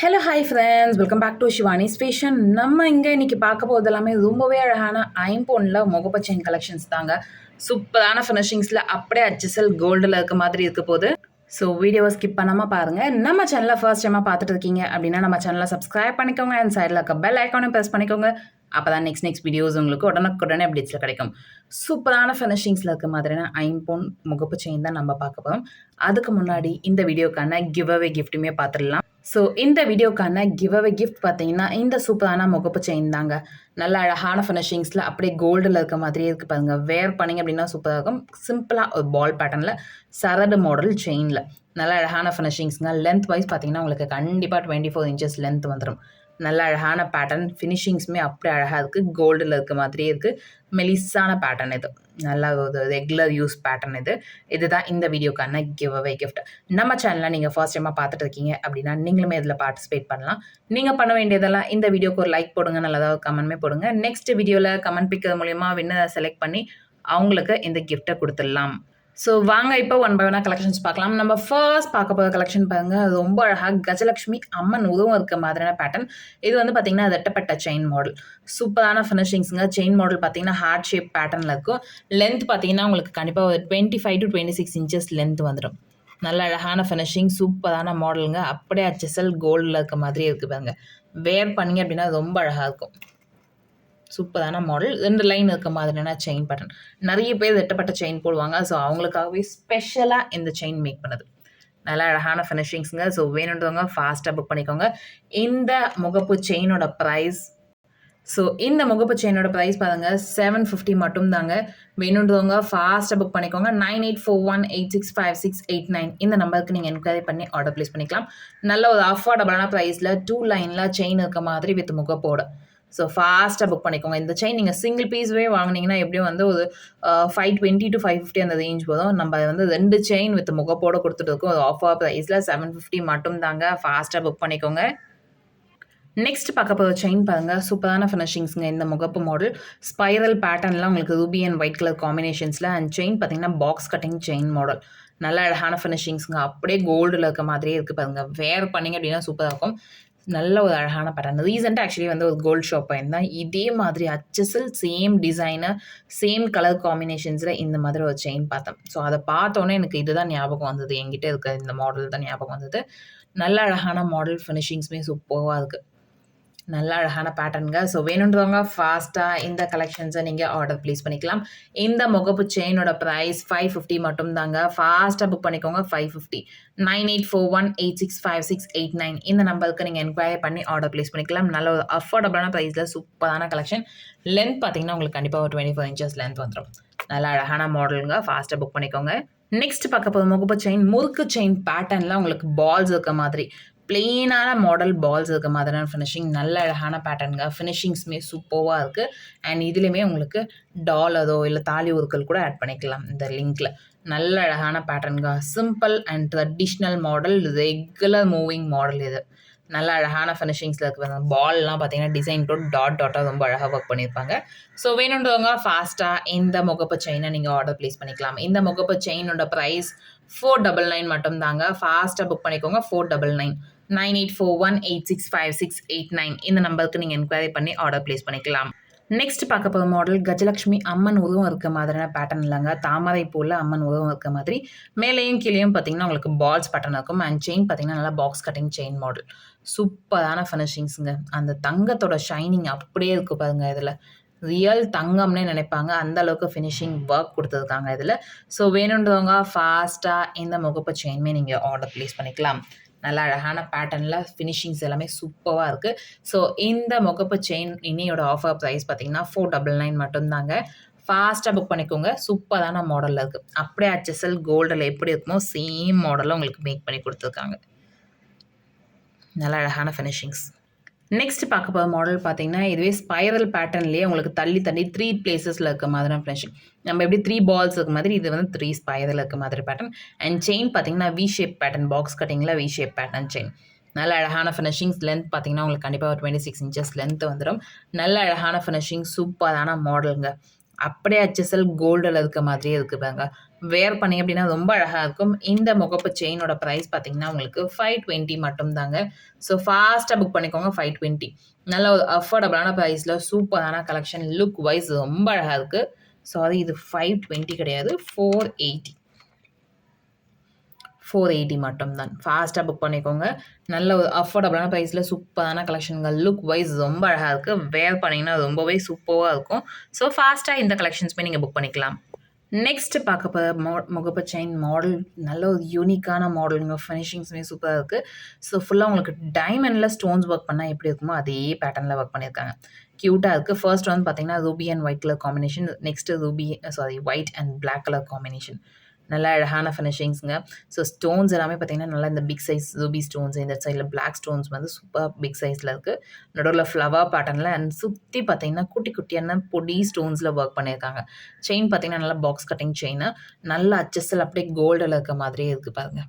Hello hi friends welcome back to Shivani's fashion நம்ம இங்கே இன்னைக்கு பார்க்க போகிறது எல்லாமே ரொம்பவே அழகான ஐம்போனில் முகப்பு செயின் கலெக்ஷன்ஸ் தாங்க. சூப்பரான ஃபினிஷிங்ஸில் அப்படியே அச்சசல் கோல்டில் இருக்க மாதிரி இருக்க போது ஸோ வீடியோவை ஸ்கிப் பண்ணாமல் பாருங்கள் நம்ம சேனலை ஃபர்ஸ்ட் டைமாக பார்த்துட்டு இருக்கீங்க அப்படின்னா நம்ம சேனலை சப்ஸ்கிரைப் பண்ணிக்கோங்க. அண்ட் சைடில் இருக்க பெல் ஐக்கானும் ப்ரெஸ் பண்ணிக்கோங்க. அப்போ தான் நெக்ஸ்ட் நெக்ஸ்ட் வீடியோஸ் உங்களுக்கு உடனுக்குடனே அப்டேட்ஸில் கிடைக்கும். சூப்பரான ஃபினிஷிங்ஸில் இருக்க மாதிரியான ஐம்போன் முகப்பு செயின் தான் நம்ம பார்க்க போகிறோம் அதுக்கு முன்னாடி இந்த வீடியோக்கான கிவ் அவே கிஃப்ட்டுமே பார்த்துடலாம். ஸோ இந்த வீடியோக்கான கிவ் அவே கிஃப்ட் பார்த்தீங்கன்னா இந்த சூப்பரான முகப்பு செயின் தாங்க. நல்ல அழகான ஃபினிஷிங்ஸில் அப்படியே கோல்டில் இருக்க மாதிரியே இருக்குது பாருங்க. வேர் பண்ணிங்க அப்படின்னா சூப்பராக இருக்கும். சிம்பிளாக ஒரு பால் பேட்டர்னில் சரடு மாடல் செயினில் நல்ல அழகான ஃபினிஷிங்ஸ்ங்க லென்த் வைஸ் பார்த்தீங்கன்னா உங்களுக்கு கண்டிப்பாக டுவெண்ட்டி ஃபோர் இன்ச்சஸ் லென்த் வந்துடும் நல்ல அழகான பேட்டர்ன் ஃபினிஷிங்ஸுமே அப்படியே அழகாக இருக்குது கோல்டில் இருக்க மாதிரியே இருக்குது மெலிஸான பேட்டர்ன் இது. நல்ல ஒரு ரெகுலர் யூஸ் பேட்டர்ன் இது. இதுதான் இந்த வீடியோக்கான கிவ் அவே கிஃப்ட் நம்ம சேனலில் நீங்கள் ஃபர்ஸ்ட் டைமாக பார்த்துட்டு இருக்கீங்க அப்படின்னா நீங்களுமே இதில் பார்ட்டிசிபேட் பண்ணலாம். நீங்கள் பண்ண வேண்டியதெல்லாம் இந்த வீடியோக்கு ஒரு லைக் போடுங்க. நல்லதாக ஒரு கமெண்ட்மே போடுங்க. நெக்ஸ்ட் வீடியோவில் கமெண்ட் பிக்கிறது மூலிமா வின்னர் செலக்ட் பண்ணி அவங்களுக்கு இந்த கிஃப்ட்டை கொடுத்துடலாம். ஸோ வாங்க இப்போ ஒன் பை ஒன்னாக கலெக்ஷன்ஸ் பார்க்கலாம். நம்ம ஃபர்ஸ்ட் பார்க்க போகிற கலெக்ஷன் பாருங்க. ரொம்ப அழகாக கஜலக்ஷ்மி அம்மன் உருவம் இருக்க மாதிரியான பேட்டர்ன் இது வந்து பார்த்தீங்கன்னா ரெட்டப்பட்ட செயின் மாடல் சூப்பரான ஃபினிஷிங்ஸுங்க செயின் மாடல் பார்த்தீங்கன்னா ஹார்ட் ஷேப் பேட்டர்னில் இருக்கும். லென்த் பார்த்தீங்கன்னா உங்களுக்கு கண்டிப்பாக ஒரு twenty five to twenty six inches length வந்துடும் நல்ல அழகான ஃபினிஷிங் சூப்பரான மாடலுங்க அப்படியே அச்சசல் கோல்டில் இருக்க மாதிரியே இருக்குது பாருங்க. வேர் பண்ணிங்க அப்படின்னா ரொம்ப அழகாக இருக்கும். சூப்பரான மாடல் ரெண்டு லைன் இருக்க மாதிரியான செயின் பட்டன் நிறைய பேர் வெட்டப்பட்ட செயின் போடுவாங்க. ஸோ அவங்களுக்காகவே ஸ்பெஷலாக இந்த செயின் மேக் பண்ணுது. நல்லா அழகான ஃபினிஷிங்ஸுங்க ஸோ வேணுன்றவங்க ஃபாஸ்ட்டாக புக் பண்ணிக்கோங்க. இந்த முகப்பு செயினோட ப்ரைஸ் ஸோ இந்த முகப்பு செயினோட ப்ரைஸ் பாருங்கள் செவன் ஃபிஃப்டி மட்டும் தாங்க. வேணுன்றவங்க ஃபாஸ்ட்டாக புக் பண்ணிக்கோங்க. Nine eight four one eight six five six eight nine இந்த நம்பருக்கு நீங்கள் என்கொயரி பண்ணி ஆர்டர் ப்ளேஸ் பண்ணிக்கலாம். நல்ல ஒரு அஃபோர்டபுளான ப்ரைஸில் டூ லைனில் செயின் இருக்க மாதிரி வித் முகப்போட. ஸோ ஃபாஸ்ட்டாக புக் பண்ணிக்கோங்க. இந்த செயின் நீங்கள் சிங்கிள் பீஸ்வே வாங்கினீங்கன்னா எப்படியும் வந்து ஒரு five twenty two five fifty அந்த ரேஞ்ச் போதும் நம்ம வந்து ரெண்டு செயின் வித் முகப்போட கொடுத்துட்டு ஒரு ஆஃபர் ப்ரைஸில் செவன் ஃபிஃப்டி மட்டும் தாங்க ஃபாஸ்ட்டாக புக் பண்ணிக்கோங்க. நெக்ஸ்ட் பார்க்க போகிற செயின் பாருங்கள் சூப்பரான ஃபினிஷிங்ஸுங்க இந்த முகப்பு மாடல் ஸ்பைரல் பேட்டர்ன்லாம் உங்களுக்கு ரூபி அண்ட் ஒயிட் கலர் காம்பினேஷன்ஸில் அண்ட் செயின் பார்த்தீங்கன்னா பாக்ஸ் கட்டிங் செயின் மாடல் நல்ல அழகான ஃபினிஷிங்ஸுங்க அப்படியே கோல்டில் இருக்க மாதிரியே இருக்குது பாருங்கள் வேர் பண்ணிங்க அப்படின்னா சூப்பராக இருக்கும். நல்ல ஒரு அழகான பேட்டர்ன் ரீசெண்டாக ஆக்சுவலி வந்து ஒரு கோல்டு ஷாப் போயிருந்தேன். இதே மாதிரி அச்சசில் சேம் டிசைனர் சேம் கலர் காம்பினேஷன்ஸில் இந்த மாதிரி ஒரு செயின் பார்த்தேன். ஸோ அதை பார்த்தோன்னே எனக்கு இதுதான் ஞாபகம் வந்தது. என்கிட்ட இருக்க இந்த மாடல் தான் ஞாபகம் வந்தது. நல்ல அழகான மாடல் ஃபினிஷிங்ஸுமே சூப்பராக இருக்குது நல்ல அழகான பேட்டர்னுங்க ஸோ வேணுன்றவங்க ஃபாஸ்ட்டாக இந்த கலெக்ஷன்ஸை நீங்கள் ஆர்டர் ப்ளேஸ் பண்ணிக்கலாம். இந்த முகப்பு செயினோட ப்ரைஸ் ஃபைவ் ஃபிஃப்டி மட்டும் தாங்க ஃபாஸ்ட்டாக புக் பண்ணிக்கோங்க five fifty nine eight four one eight six five six eight nine இந்த நம்பருக்கு நீங்கள் என்கொயரி பண்ணி ஆர்டர் ப்ளேஸ் பண்ணிக்கலாம். நல்ல ஒரு அஃபோர்டபுளான ப்ரைஸில் சூப்பரான கலெக்ஷன் லென்த் பார்த்தீங்கன்னா உங்களுக்கு கண்டிப்பாக ஒரு டுவெண்ட்டி ஃபோர் இன்ச்சஸ் லென்த் வந்துடும் நல்ல அழகான மாடலுங்க ஃபாஸ்ட்டாக புக் பண்ணிக்கோங்க. நெக்ஸ்ட் பார்க்க முகப்பு செயின் முறுக்கு செயின் பேட்டர்னில் உங்களுக்கு பால்ஸ் இருக்க மாதிரி. பிளெயினான மாடல் பால்ஸ் இருக்க மாதிரியான ஃபினிஷிங் நல்ல அழகான பேட்டர்னுங்க ஃபினிஷிங்ஸுமே சூப்பராக இருக்குது அண்ட் இதுலேயுமே உங்களுக்கு டாலரோ இல்லை தாலி உருக்கள் கூட ஆட் பண்ணிக்கலாம் இந்த லிங்க்கில் நல்ல அழகான பேட்டர்னுங்க simple and traditional model regular moving model இது. நல்ல அழகான ஃபினிஷிங்ஸில் இருக்கிற பால்லாம் பார்த்தீங்கன்னா டிசைன் கூட டாட் டாட்டாக ரொம்ப அழகாக ஒர்க் பண்ணியிருப்பாங்க. ஸோ வேணுன்றவங்க ஃபாஸ்ட்டாக இந்த முகப்பு செயினை நீங்கள் ஆர்டர் ப்ளேஸ் பண்ணிக்கலாம். இந்த முகப்பு செயினோட ப்ரைஸ் ஃபோர் டபுள் நைன் மட்டும் தாங்க ஃபாஸ்ட்டாக புக் பண்ணிக்கோங்க. Four double nine nine eight four one eight six five six eight nine இந்த நம்பருக்கு நீங்கள் என்கொயரி பண்ணி ஆர்டர் ப்ளேஸ் பண்ணிக்கலாம். நெக்ஸ்ட் பார்க்க போகிற மாடல் கஜலக்ஷ்மி அம்மன் உருவம் இருக்க மாதிரியான பேட்டர்ன் இல்லைங்க. தாமரை போல் அம்மன் உருவம் இருக்க மாதிரி. மேலேயும் கீழேயும் பார்த்தீங்கன்னா உங்களுக்கு பால்ஸ் பேட்டர்ன் இருக்கும். அண்ட் செயின் பார்த்தீங்கன்னா நல்லா பாக்ஸ் கட்டிங் செயின் மாடல் சூப்பரான ஃபினிஷிங்ஸுங்க அந்த தங்கத்தோட ஷைனிங் அப்படியே இருக்கு பாருங்க இதில். ரியல் தங்கம்னே நினைப்பாங்க. அந்த அளவுக்கு ஃபினிஷிங் ஒர்க் கொடுத்துருக்காங்க இதில். ஸோ வேணுன்றவங்க ஃபாஸ்ட்டாக இந்த முகப்பு செயின்மே நீங்கள் ஆர்டர் ப்ளேஸ் பண்ணிக்கலாம். நல்லா அழகான பேட்டர்னில் ஃபினிஷிங்ஸ் எல்லாமே சூப்பராக இருக்குது ஸோ இந்த முகப்பு செயின் இன்னையோட ஆஃபர் ப்ரைஸ் பார்த்தீங்கன்னா ஃபோர் டபுள் நைன் மட்டும்தாங்க. ஃபாஸ்ட்டாக புக் பண்ணிக்கோங்க. சூப்பரான மாடலில் இருக்குது அப்படியே ஹெச்எஸ்எல் கோல்டில் எப்படி இருக்குமோ சேம் மாடலில் உங்களுக்கு மேக் பண்ணி கொடுத்துருக்காங்க. நல்ல அழகான ஃபினிஷிங்ஸ் நெக்ஸ்ட் பார்க்க போகிற மாடல் பார்த்தீங்கன்னா இதுவே ஸ்பைரல் பேட்டர்ன்லேயே உங்களுக்கு தள்ளி தள்ளி த்ரீ பிளேசஸில் இருக்க மாதிரி ஃபினிஷிங் நம்ம எப்படி த்ரீ பால்ஸ் இருக்க மாதிரி இது வந்து த்ரீ ஸ்பைரல் இருக்க மாதிரி பேட்டர்ன் அண்ட் செயின் பார்த்தீங்கன்னா வி ஷேப் பேட்டர்ன் பாக்ஸ் கட்டிங்கில் வி ஷேப் பேட்டர்ன் செயின் நல்ல அழகான ஃபினிஷிங்ஸ் லென்த் பார்த்தீங்கன்னா உங்களுக்கு கண்டிப்பாக ஒரு டுவெண்ட்டி சிக்ஸ் இன்ச்சஸ் லென்த் வந்துடும் நல்ல அழகான ஃபினிஷிங் சூப்பரான மாடலுங்க அப்படியே ஹெச்எஸ்எல் கோல்டில் இருக்க மாதிரியே இருக்குது பாருங்க வேர் பண்ணி அப்படின்னா ரொம்ப அழகாக இருக்கும். இந்த முகப்பு செயினோட ப்ரைஸ் பார்த்தீங்கன்னா உங்களுக்கு ஃபைவ் டுவெண்ட்டி மட்டும்தாங்க. ஸோ ஃபாஸ்ட்டாக புக் பண்ணிக்கோங்க ஃபைவ் டுவெண்ட்டி நல்ல ஒரு அஃபோர்டபுளான ப்ரைஸில் சூப்பரான கலெக்ஷன் லுக் வைஸ் ரொம்ப அழகாக இருக்குது சாரி இது ஃபைவ் டுவெண்ட்டி கிடையாது ஃபோர் எயிட்டி ஃபோர் எயிட்டி மட்டும்தான். ஃபாஸ்ட்டாக புக் பண்ணிக்கோங்க. நல்ல ஒரு அஃபோர்டபுளான ப்ரைஸில் சூப்பரான கலெக்ஷன்கள் லுக் வைஸ் ரொம்ப அழகாக இருக்குது வேர் பண்ணிங்கன்னா ரொம்பவே சூப்பராக இருக்கும். ஸோ ஃபாஸ்ட்டாக இந்த கலெக்ஷன்ஸுமே நீங்கள் புக் பண்ணிக்கலாம். நெக்ஸ்ட் பார்க்க போகிற மோ முகப்பு செயின் மாடல் நல்ல ஒரு யூனிக்கான மாடலுங்க ஃபினிஷிங்ஸுமே சூப்பராக இருக்குது ஸோ ஃபுல்லாக உங்களுக்கு டைமண்டில் ஸ்டோன்ஸ் ஒர்க் பண்ணால் எப்படி இருக்குமோ அதே பேட்டர்னில் ஒர்க் பண்ணியிருக்காங்க. க்யூட்டாக இருக்குது ஃபர்ஸ்ட் வந்து பார்த்தீங்கன்னா ruby and white colour combination next ruby sorry white and black colour combination நல்லா அழகான ஃபினிஷிங்ஸுங்க ஸோ ஸ்டோன்ஸ் எல்லாமே பார்த்தீங்கன்னா நல்லா இந்த பிக் சைஸ் ஜூபி ஸ்டோன்ஸ் இந்த சைடில் பிளாக் ஸ்டோன்ஸ் வந்து சூப்பர் பிக் சைஸில் இருக்குது நடுவில் ஃப்ளவர் பேட்டர்னில் அண்ட் சுற்றி பார்த்தீங்கன்னா குட்டி குட்டியான பொடி ஸ்டோன்ஸில் ஒர்க் பண்ணியிருக்காங்க. செயின் பார்த்தீங்கன்னா நல்லா பாக்ஸ் கட்டிங் செயின் நல்லா அச்சஸில் அப்படியே கோல்டில் இருக்க மாதிரியே இருக்குது பாருங்கள்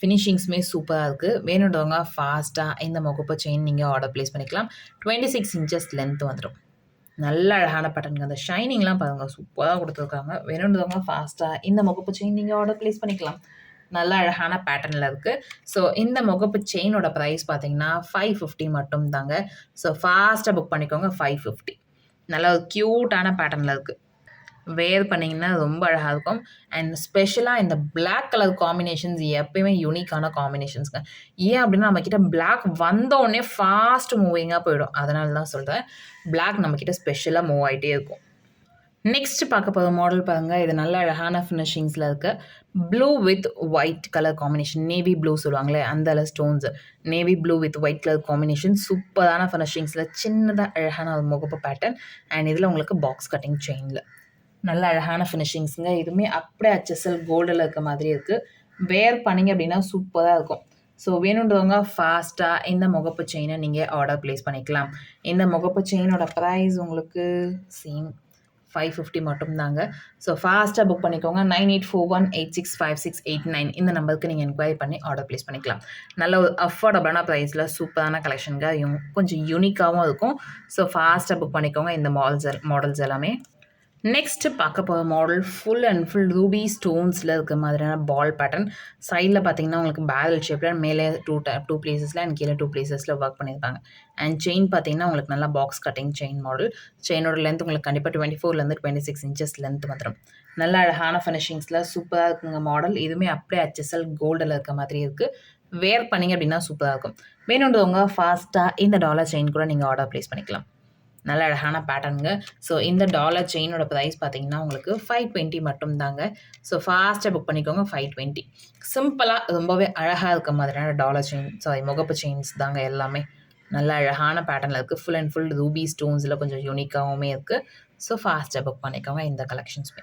ஃபினிஷிங்ஸுமே சூப்பராக இருக்குது வேணுன்றவங்க ஃபாஸ்ட்டாக இந்த முகப்பு செயின் நீங்கள் ஆர்டர் ப்ளேஸ் பண்ணிக்கலாம். டுவெண்ட்டி சிக்ஸ் இன்ச்சஸ் லென்த் வந்துடும் நல்ல அழகான பேட்டர்னுங்க அந்த ஷைனிங்லாம் பாருங்கள் சூப்பராக கொடுத்துருக்காங்க. வேணுன்றவங்க ஃபாஸ்ட்டாக இந்த முகப்பு செயின் நீங்கள் ஆர்டர் ப்ளேஸ் பண்ணிக்கலாம். நல்ல அழகான பேட்டர்னில் இருக்குது ஸோ இந்த முகப்பு செயினோட ப்ரைஸ் பார்த்தீங்கன்னா ஃபைவ் ஃபிஃப்டி மட்டும் தாங்க. ஸோ ஃபாஸ்ட்டாக புக் பண்ணிக்கோங்க ஃபைவ் ஃபிஃப்டி நல்ல ஒரு க்யூட்டான பேட்டர்னில் இருக்குது வேர் பண்ணிங்கன்னா ரொம்ப அழகாக இருக்கும். அண்ட் ஸ்பெஷலாக இந்த பிளாக் கலர் காம்பினேஷன்ஸ் எப்பயுமே யூனிக்கான காம்பினேஷன்ஸ்ங்க ஏன் அப்படின்னா நம்மக்கிட்ட பிளாக் வந்தோடனே ஃபாஸ்ட் மூவிங்காக போயிடும். அதனால தான் சொல்கிறேன் பிளாக் நம்மக்கிட்ட ஸ்பெஷலாக மூவ் ஆகிட்டே இருக்கும். நெக்ஸ்ட் பார்க்க போகிற மாடல் பாருங்கள் இது நல்ல அழகான ஃபினிஷிங்ஸில் இருக்குது blue with white colour combination navy blue சொல்லுவாங்களே அந்த stones navy blue with white colour combination சூப்பரான ஃபினிஷிங்ஸில் சின்னதாக அழகான ஒரு முகப்பு பேட்டர்ன் அண்ட் இதில் உங்களுக்கு பாக்ஸ் கட்டிங் செயினில் நல்ல அழகான ஃபினிஷிங்ஸுங்க இதுவுமே அப்படியே அச்சசல் கோல்டில் இருக்க மாதிரி இருக்குது வேர் பண்ணிங்க அப்படின்னா சூப்பராக இருக்கும். ஸோ வேணுன்றவங்க ஃபாஸ்ட்டாக இந்த முகப்பு செயினை நீங்கள் ஆர்டர் ப்ளேஸ் பண்ணிக்கலாம். இந்த முகப்பு செயினோட ப்ரைஸ் உங்களுக்கு சேம் ஃபைவ் ஃபிஃப்டி மட்டும்தாங்க. ஸோ ஃபாஸ்ட்டாக புக் பண்ணிக்கோங்க. Nine eight four one eight six five six eight nine இந்த நம்பருக்கு நீங்கள் என்கொயரி பண்ணி ஆர்டர் ப்ளேஸ் பண்ணிக்கலாம். நல்ல ஒரு அஃபோர்டபுளான ப்ரைஸில் சூப்பரான கலெக்ஷனுங்க கொஞ்சம் யூனிக்காகவும் இருக்கும். ஸோ ஃபாஸ்ட்டாக புக் பண்ணிக்கோங்க. இந்த மாடல்ஸ் மாடல்ஸ் எல்லாமே நெக்ஸ்ட்டு பார்க்க போகிற model full and full ruby ஸ்டோன்ஸில் இருக்க மாதிரியான பால் பேட்டர்ன் சைடில் பார்த்தீங்கன்னா உங்களுக்கு பேரல் ஷேப்பில் மேலே டூ டூ பிளேசஸில் அண்ட் கீழே டூ பிளேசஸில் ஒர்க் பண்ணியிருக்காங்க. அண்ட் செயின் பார்த்தீங்கன்னா உங்களுக்கு நல்லா பாக்ஸ் கட்டிங் செயின் மாடல் செயினோட லென்த் உங்களுக்கு கண்டிப்பாக டுவெண்ட்டி ஃபோர்லேருந்து டுவெண்ட்டி சிக்ஸ் இன்ச்சஸ் லென்த் வந்துடும் நல்ல அழகான ஃபினிஷிங்ஸில் சூப்பராக இருக்குங்க மாடல் இதுவுமே அப்படியே ஹெச்எஸ்எல் கோல்டில் இருக்க மாதிரி இருக்குது வேர் பண்ணிங்க அப்படின்னா சூப்பராக இருக்கும். வேணுன்றவங்க ஃபாஸ்ட்டாக இந்த டாலர் செயின் கூட நீங்கள் ஆர்டர் ப்ளேஸ் பண்ணிக்கலாம். நல்ல அழகான பேட்டர்னுங்க ஸோ இந்த டாலர் செயினோட ப்ரைஸ் பார்த்தீங்கன்னா உங்களுக்கு ஃபைவ் டுவெண்ட்டி மட்டும் தாங்க ஸோ ஃபாஸ்ட்டாக புக் பண்ணிக்கோங்க ஃபைவ் டுவெண்ட்டி சிம்பிளாக ரொம்பவே அழகாக இருக்க மாதிரியான டாலர் செயின் சாரி முகப்பு செயின்ஸ் தாங்க எல்லாமே. நல்ல அழகான பேட்டர்னில் இருக்குது ஃபுல் அண்ட் ஃபுல் ரூபி ஸ்டோன்ஸில் கொஞ்சம் யூனிக்காகவுமே இருக்குது ஸோ ஃபாஸ்ட்டாக புக் பண்ணிக்கோங்க இந்த கலெக்ஷன்ஸுமே